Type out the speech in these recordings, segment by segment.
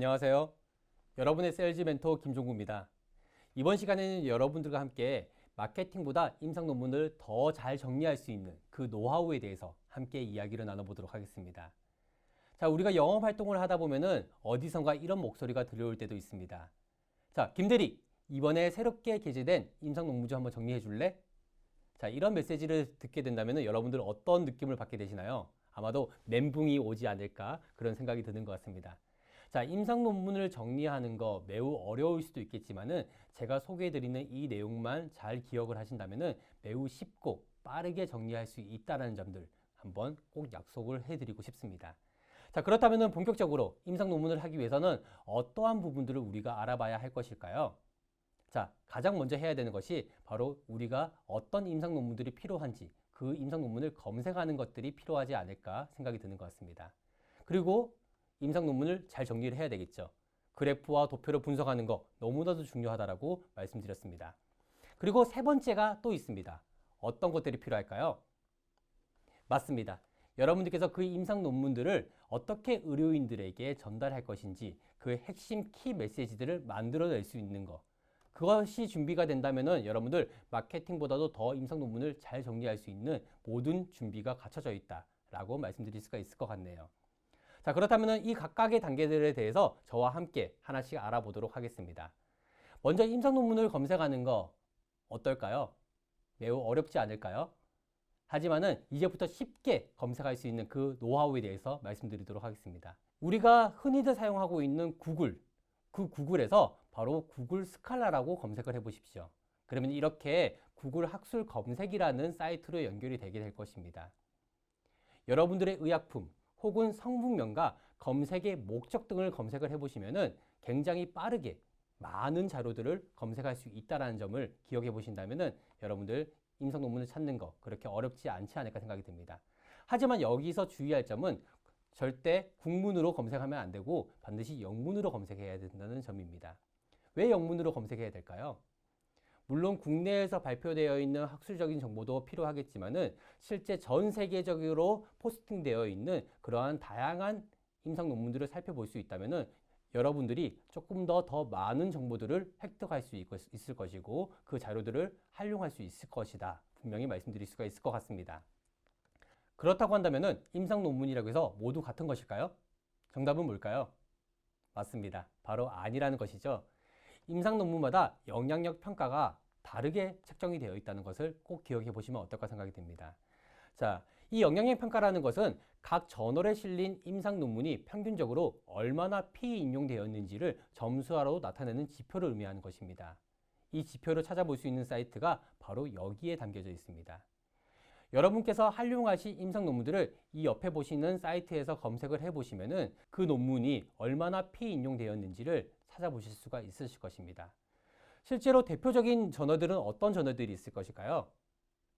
안녕하세요. 여러분의 세일즈 멘토 김종구입니다. 이번 시간에는 여러분들과 함께 마케팅보다 임상 논문을 더 잘 정리할 수 있는 그 노하우에 대해서 함께 이야기를 나눠보도록 하겠습니다. 자, 우리가 영업 활동을 하다 보면은 어디선가 이런 목소리가 들려올 때도 있습니다. 자, 김대리, 이번에 새롭게 게재된 임상 논문 좀 한번 정리해 줄래? 자, 이런 메시지를 듣게 된다면 여러분들 어떤 느낌을 받게 되시나요? 아마도 멘붕이 오지 않을까 그런 생각이 드는 것 같습니다. 자, 임상 논문을 정리하는 거 매우 어려울 수도 있겠지만은 제가 소개해드리는 이 내용만 잘 기억을 하신다면은 매우 쉽고 빠르게 정리할 수 있다는 점들 한번 꼭 약속을 해드리고 싶습니다. 자, 그렇다면은 본격적으로 임상 논문을 하기 위해서는 어떠한 부분들을 우리가 알아봐야 할 것일까요? 자, 가장 먼저 해야 되는 것이 바로 우리가 어떤 임상 논문들이 필요한지 그 임상 논문을 검색하는 것들이 필요하지 않을까 생각이 드는 것 같습니다. 그리고 임상 논문을 잘 정리를 해야 되겠죠. 그래프와 도표를 분석하는 거 너무나도 중요하다라고 말씀드렸습니다. 그리고 세 번째가 또 있습니다. 어떤 것들이 필요할까요? 맞습니다. 여러분들께서 그 임상 논문들을 어떻게 의료인들에게 전달할 것인지 그 핵심 키 메시지들을 만들어낼 수 있는 거. 그것이 준비가 된다면은 여러분들 마케팅보다도 더 임상 논문을 잘 정리할 수 있는 모든 준비가 갖춰져 있다라고 말씀드릴 수가 있을 것 같네요. 자, 그렇다면 이 각각의 단계들에 대해서 저와 함께 하나씩 알아보도록 하겠습니다. 먼저 임상 논문을 검색하는 거 어떨까요? 매우 어렵지 않을까요? 하지만은 이제부터 쉽게 검색할 수 있는 그 노하우에 대해서 말씀드리도록 하겠습니다. 우리가 흔히들 사용하고 있는 구글, 그 구글에서 바로 구글 스칼라라고 검색을 해 보십시오. 그러면 이렇게 구글 학술 검색이라는 사이트로 연결이 되게 될 것입니다. 여러분들의 의약품 혹은 성분명과 검색의 목적 등을 검색을 해 보시면은 굉장히 빠르게 많은 자료들을 검색할 수 있다는 점을 기억해 보신다면은 여러분들 임상 논문을 찾는 거 그렇게 어렵지 않지 않을까 생각이 듭니다. 하지만 여기서 주의할 점은 절대 국문으로 검색하면 안 되고 반드시 영문으로 검색해야 된다는 점입니다. 왜 영문으로 검색해야 될까요? 물론 국내에서 발표되어 있는 학술적인 정보도 필요하겠지만은 실제 전 세계적으로 포스팅되어 있는 그러한 다양한 임상 논문들을 살펴볼 수 있다면은 여러분들이 조금 더더 많은 정보들을 획득할 수 있을 것이고 그 자료들을 활용할 수 있을 것이다. 분명히 말씀드릴 수가 있을 것 같습니다. 그렇다고 한다면은 임상 논문이라고 해서 모두 같은 것일까요? 정답은 뭘까요? 맞습니다. 바로 아니라는 것이죠. 임상 논문마다 영향력 평가가 다르게 책정이 되어 있다는 것을 꼭 기억해 보시면 어떨까 생각이 듭니다. 자, 이 영향력 평가라는 것은 각 저널에 실린 임상 논문이 평균적으로 얼마나 피인용되었는지를 점수화로 나타내는 지표를 의미하는 것입니다. 이 지표를 찾아볼 수 있는 사이트가 바로 여기에 담겨져 있습니다. 여러분께서 활용하실 임상 논문들을 이 옆에 보시는 사이트에서 검색을 해보시면은 그 논문이 얼마나 피인용되었는지를 찾아보실 수가 있으실 것입니다. 실제로 대표적인 저널들은 어떤 저널들이 있을 것일까요?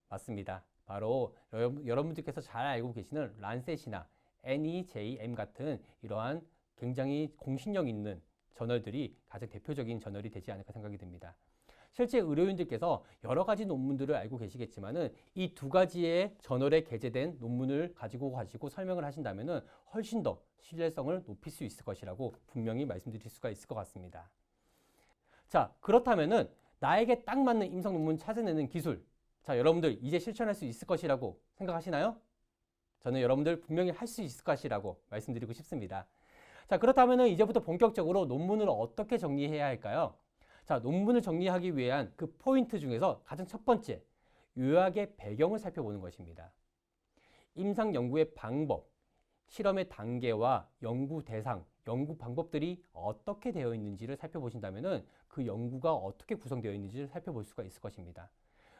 맞습니다. 바로 여러분들께서 잘 알고 계시는 란셋이나 NEJM 같은 이러한 굉장히 공신력 있는 저널들이 가장 대표적인 저널이 되지 않을까 생각이 듭니다. 실제 의료인들께서 여러 가지 논문들을 알고 계시겠지만은 이 두 가지의 저널에 게재된 논문을 가지고 가지고 설명을 하신다면은 훨씬 더 신뢰성을 높일 수 있을 것이라고 분명히 말씀드릴 수가 있을 것 같습니다. 자, 그렇다면은 나에게 딱 맞는 임상 논문 찾아내는 기술. 자, 여러분들 이제 실천할 수 있을 것이라고 생각하시나요? 저는 여러분들 분명히 할 수 있을 것이라고 말씀드리고 싶습니다. 자, 그렇다면은 이제부터 본격적으로 논문을 어떻게 정리해야 할까요? 자, 논문을 정리하기 위한 그 포인트 중에서 가장 첫 번째, 요약의 배경을 살펴보는 것입니다. 임상 연구의 방법, 실험의 단계와 연구 대상, 연구 방법들이 어떻게 되어 있는지를 살펴보신다면 그 연구가 어떻게 구성되어 있는지를 살펴볼 수가 있을 것입니다.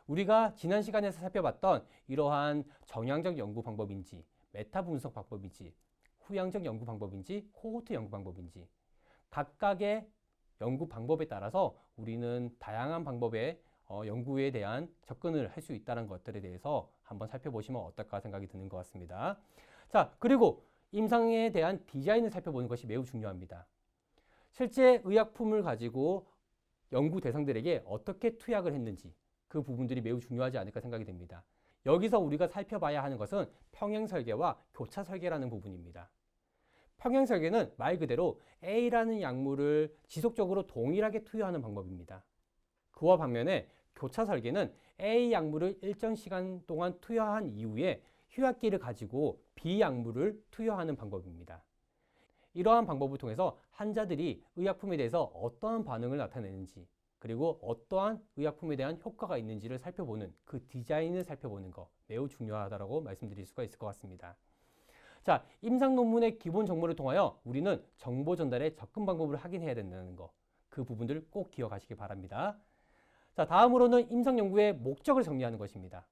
우리가 지난 시간에서 살펴봤던 이러한 정량적 연구 방법인지, 메타 분석 방법인지, 후양적 연구 방법인지, 코호트 연구 방법인지, 각각의 연구 방법에 따라서 우리는 다양한 방법의 어, 연구에 대한 접근을 할 수 있다는 것들에 대해서 한번 살펴보시면 어떨까 생각이 드는 것 같습니다. 자, 그리고 임상에 대한 디자인을 살펴보는 것이 매우 중요합니다. 실제 의약품을 가지고 연구 대상들에게 어떻게 투약을 했는지 그 부분들이 매우 중요하지 않을까 생각이 됩니다. 여기서 우리가 살펴봐야 하는 것은 평행 설계와 교차 설계라는 부분입니다. 평행 설계는 말 그대로 A라는 약물을 지속적으로 동일하게 투여하는 방법입니다. 그와 반면에 교차 설계는 A 약물을 일정 시간 동안 투여한 이후에 휴약기를 가지고 B 약물을 투여하는 방법입니다. 이러한 방법을 통해서 환자들이 의약품에 대해서 어떠한 반응을 나타내는지 그리고 어떠한 의약품에 대한 효과가 있는지를 살펴보는 그 디자인을 살펴보는 거 매우 중요하다고 말씀드릴 수가 있을 것 같습니다. 자, 임상 논문의 기본 정보를 통하여 우리는 정보 전달의 접근 방법을 확인해야 된다는 거. 그 부분들을 꼭 기억하시기 바랍니다. 자, 다음으로는 임상 연구의 목적을 정리하는 것입니다.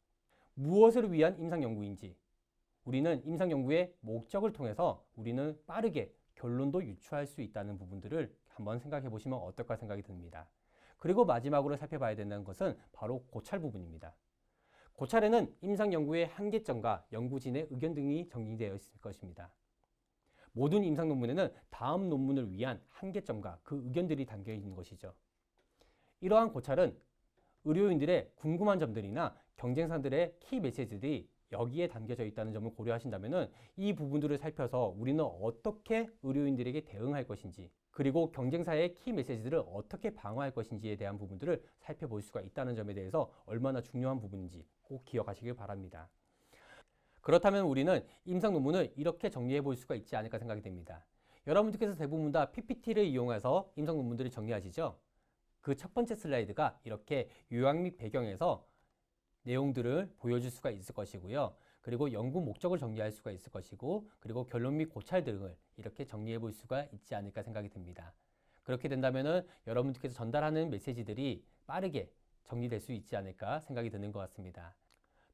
무엇을 위한 임상 연구인지 우리는 임상 연구의 목적을 통해서 우리는 빠르게 결론도 유추할 수 있다는 부분들을 한번 생각해 보시면 어떨까 생각이 듭니다. 그리고 마지막으로 살펴봐야 된다는 것은 바로 고찰 부분입니다. 고찰에는 임상 연구의 한계점과 연구진의 의견 등이 정리되어 있을 것입니다. 모든 임상 논문에는 다음 논문을 위한 한계점과 그 의견들이 담겨 있는 것이죠. 이러한 고찰은 의료인들의 궁금한 점들이나 경쟁사들의 키 메시지들이 여기에 담겨져 있다는 점을 고려하신다면 이 부분들을 살펴서 우리는 어떻게 의료인들에게 대응할 것인지 그리고 경쟁사의 키 메시지들을 어떻게 방어할 것인지에 대한 부분들을 살펴볼 수가 있다는 점에 대해서 얼마나 중요한 부분인지 꼭 기억하시길 바랍니다. 그렇다면 우리는 임상 논문을 이렇게 정리해 볼 수가 있지 않을까 생각이 됩니다. 여러분들께서 대부분 다 PPT를 이용해서 임상 논문들을 정리하시죠? 그 첫 번째 슬라이드가 이렇게 요약 및 배경에서 내용들을 보여줄 수가 있을 것이고요. 그리고 연구 목적을 정리할 수가 있을 것이고, 그리고 결론 및 고찰 등을 이렇게 정리해 볼 수가 있지 않을까 생각이 듭니다. 그렇게 된다면은 여러분들께서 전달하는 메시지들이 빠르게 정리될 수 있지 않을까 생각이 드는 것 같습니다.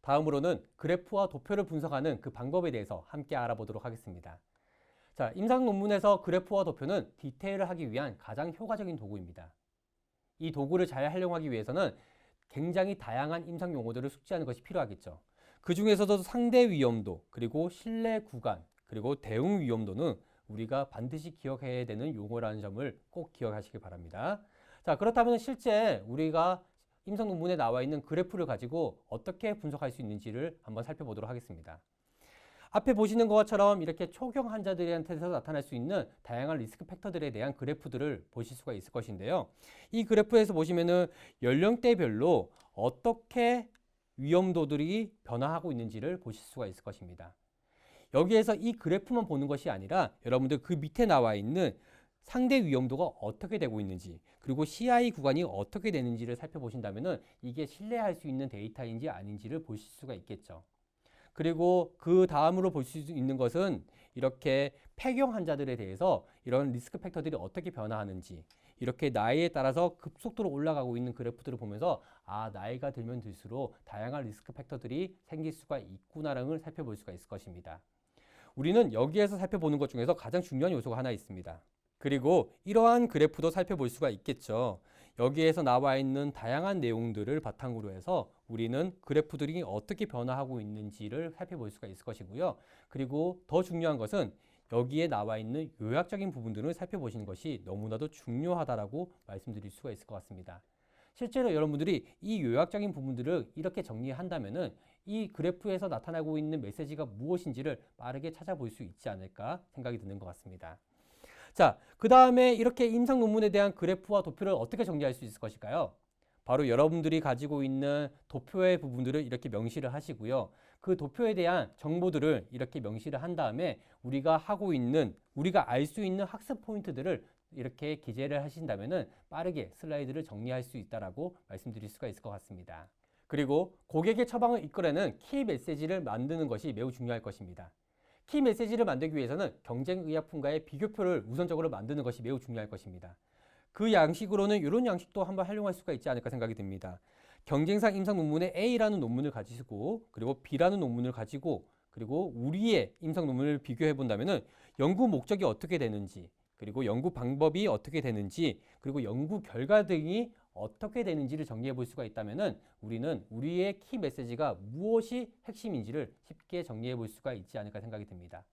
다음으로는 그래프와 도표를 분석하는 그 방법에 대해서 함께 알아보도록 하겠습니다. 자, 임상 논문에서 그래프와 도표는 디테일을 하기 위한 가장 효과적인 도구입니다. 이 도구를 잘 활용하기 위해서는 굉장히 다양한 임상 용어들을 숙지하는 것이 필요하겠죠. 그 중에서도 상대 위험도, 그리고 신뢰 구간, 그리고 대응 위험도는 우리가 반드시 기억해야 되는 용어라는 점을 꼭 기억하시기 바랍니다. 자, 그렇다면 실제 우리가 임상 논문에 나와 있는 그래프를 가지고 어떻게 분석할 수 있는지를 한번 살펴보도록 하겠습니다. 앞에 보시는 것처럼 이렇게 초경 환자들한테서 나타날 수 있는 다양한 리스크 팩터들에 대한 그래프들을 보실 수가 있을 것인데요. 이 그래프에서 보시면은 연령대별로 어떻게 위험도들이 변화하고 있는지를 보실 수가 있을 것입니다. 여기에서 이 그래프만 보는 것이 아니라 여러분들 그 밑에 나와 있는 상대 위험도가 어떻게 되고 있는지 그리고 CI 구간이 어떻게 되는지를 살펴보신다면 이게 신뢰할 수 있는 데이터인지 아닌지를 보실 수가 있겠죠. 그리고 그 다음으로 볼 수 있는 것은 이렇게 폐경 환자들에 대해서 이런 리스크 팩터들이 어떻게 변화하는지 이렇게 나이에 따라서 급속도로 올라가고 있는 그래프들을 보면서 아 나이가 들면 들수록 다양한 리스크 팩터들이 생길 수가 있구나라는 걸 살펴볼 수가 있을 것입니다. 우리는 여기에서 살펴보는 것 중에서 가장 중요한 요소가 하나 있습니다. 그리고 이러한 그래프도 살펴볼 수가 있겠죠. 여기에서 나와 있는 다양한 내용들을 바탕으로 해서 우리는 그래프들이 어떻게 변화하고 있는지를 살펴볼 수가 있을 것이고요. 그리고 더 중요한 것은 여기에 나와 있는 요약적인 부분들을 살펴보시는 것이 너무나도 중요하다라고 말씀드릴 수가 있을 것 같습니다. 실제로 여러분들이 이 요약적인 부분들을 이렇게 정리한다면은 이 그래프에서 나타나고 있는 메시지가 무엇인지를 빠르게 찾아볼 수 있지 않을까 생각이 드는 것 같습니다. 자, 그 다음에 이렇게 임상 논문에 대한 그래프와 도표를 어떻게 정리할 수 있을 것일까요? 바로 여러분들이 가지고 있는 도표의 부분들을 이렇게 명시를 하시고요. 그 도표에 대한 정보들을 이렇게 명시를 한 다음에 우리가 하고 있는, 우리가 알 수 있는 학습 포인트들을 이렇게 기재를 하신다면은 빠르게 슬라이드를 정리할 수 있다라고 말씀드릴 수가 있을 것 같습니다. 그리고 고객의 처방을 이끌어내는 키 메시지를 만드는 것이 매우 중요할 것입니다. 키 메시지를 만들기 위해서는 경쟁 의약품과의 비교표를 우선적으로 만드는 것이 매우 중요할 것입니다. 그 양식으로는 이런 양식도 한번 활용할 수가 있지 않을까 생각이 듭니다. 경쟁사 임상 논문에 A라는 논문을 가지고 그리고 B라는 논문을 가지고 그리고 우리의 임상 논문을 비교해 본다면은 연구 목적이 어떻게 되는지 그리고 연구 방법이 어떻게 되는지 그리고 연구 결과 등이 어떻게 되는지를 정리해 볼 수가 있다면은 우리는 우리의 키 메시지가 무엇이 핵심인지를 쉽게 정리해 볼 수가 있지 않을까 생각이 듭니다.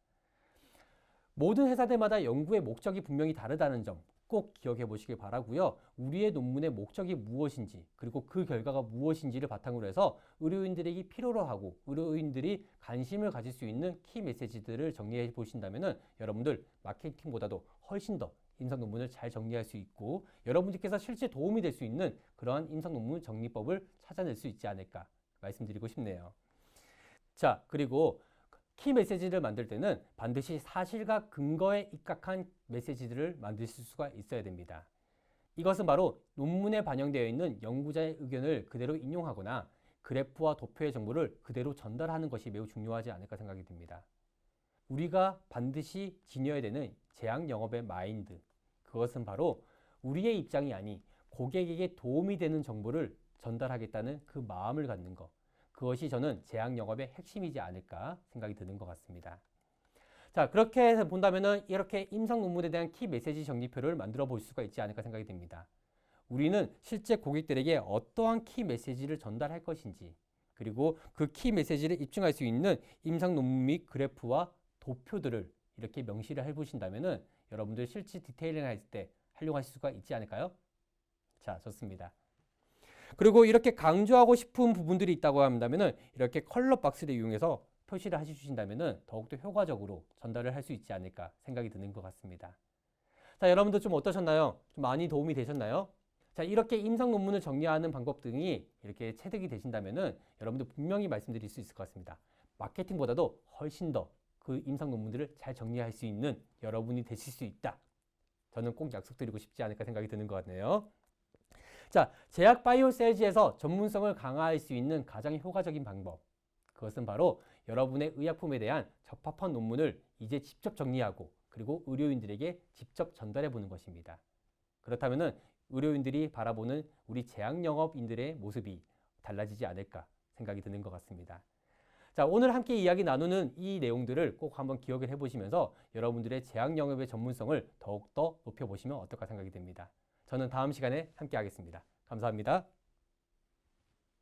모든 회사들마다 연구의 목적이 분명히 다르다는 점 꼭 기억해 보시길 바라고요. 우리의 논문의 목적이 무엇인지 그리고 그 결과가 무엇인지를 바탕으로 해서 의료인들에게 필요로 하고 의료인들이 관심을 가질 수 있는 키 메시지들을 정리해 보신다면은 여러분들 마케팅보다도 훨씬 더 임상 논문을 잘 정리할 수 있고 여러분들께서 실제 도움이 될 수 있는 그러한 임상 논문 정리법을 찾아낼 수 있지 않을까 말씀드리고 싶네요. 자, 그리고 키 메시지를 만들 때는 반드시 사실과 근거에 입각한 메시지들을 만드실 수가 있어야 됩니다. 이것은 바로 논문에 반영되어 있는 연구자의 의견을 그대로 인용하거나 그래프와 도표의 정보를 그대로 전달하는 것이 매우 중요하지 않을까 생각이 듭니다. 우리가 반드시 지녀야 되는 제약 영업의 마인드. 그것은 바로 우리의 입장이 아닌 고객에게 도움이 되는 정보를 전달하겠다는 그 마음을 갖는 것. 그것이 저는 제약 영업의 핵심이지 않을까 생각이 드는 것 같습니다. 자, 그렇게 본다면은 이렇게 임상 논문에 대한 키 메시지 정리표를 만들어 볼 수가 있지 않을까 생각이 됩니다. 우리는 실제 고객들에게 어떠한 키 메시지를 전달할 것인지, 그리고 그 키 메시지를 입증할 수 있는 임상 논문 및 그래프와 도표들을 이렇게 명시를 해보신다면은 여러분들 실제 디테일링 할 때 활용하실 수가 있지 않을까요? 자, 좋습니다. 그리고 이렇게 강조하고 싶은 부분들이 있다고 한다면은 이렇게 컬러 박스를 이용해서 표시를 해주신다면은 더욱더 효과적으로 전달을 할 수 있지 않을까 생각이 드는 것 같습니다. 자, 여러분들 좀 어떠셨나요? 좀 많이 도움이 되셨나요? 자, 이렇게 임상 논문을 정리하는 방법 등이 이렇게 체득이 되신다면은 여러분들 분명히 말씀드릴 수 있을 것 같습니다. 마케팅보다도 훨씬 더 그 임상 논문들을 잘 정리할 수 있는 여러분이 되실 수 있다. 저는 꼭 약속드리고 싶지 않을까 생각이 드는 것 같네요. 자, 제약 바이오 셀즈에서 전문성을 강화할 수 있는 가장 효과적인 방법. 그것은 바로 여러분의 의약품에 대한 적합한 논문을 이제 직접 정리하고 그리고 의료인들에게 직접 전달해 보는 것입니다. 그렇다면은 의료인들이 바라보는 우리 제약 영업인들의 모습이 달라지지 않을까 생각이 드는 것 같습니다. 자, 오늘 함께 이야기 나누는 이 내용들을 꼭 한번 기억을 해보시면서 여러분들의 제약 영업의 전문성을 더욱더 높여보시면 어떨까 생각이 됩니다. 저는 다음 시간에 함께 하겠습니다. 감사합니다.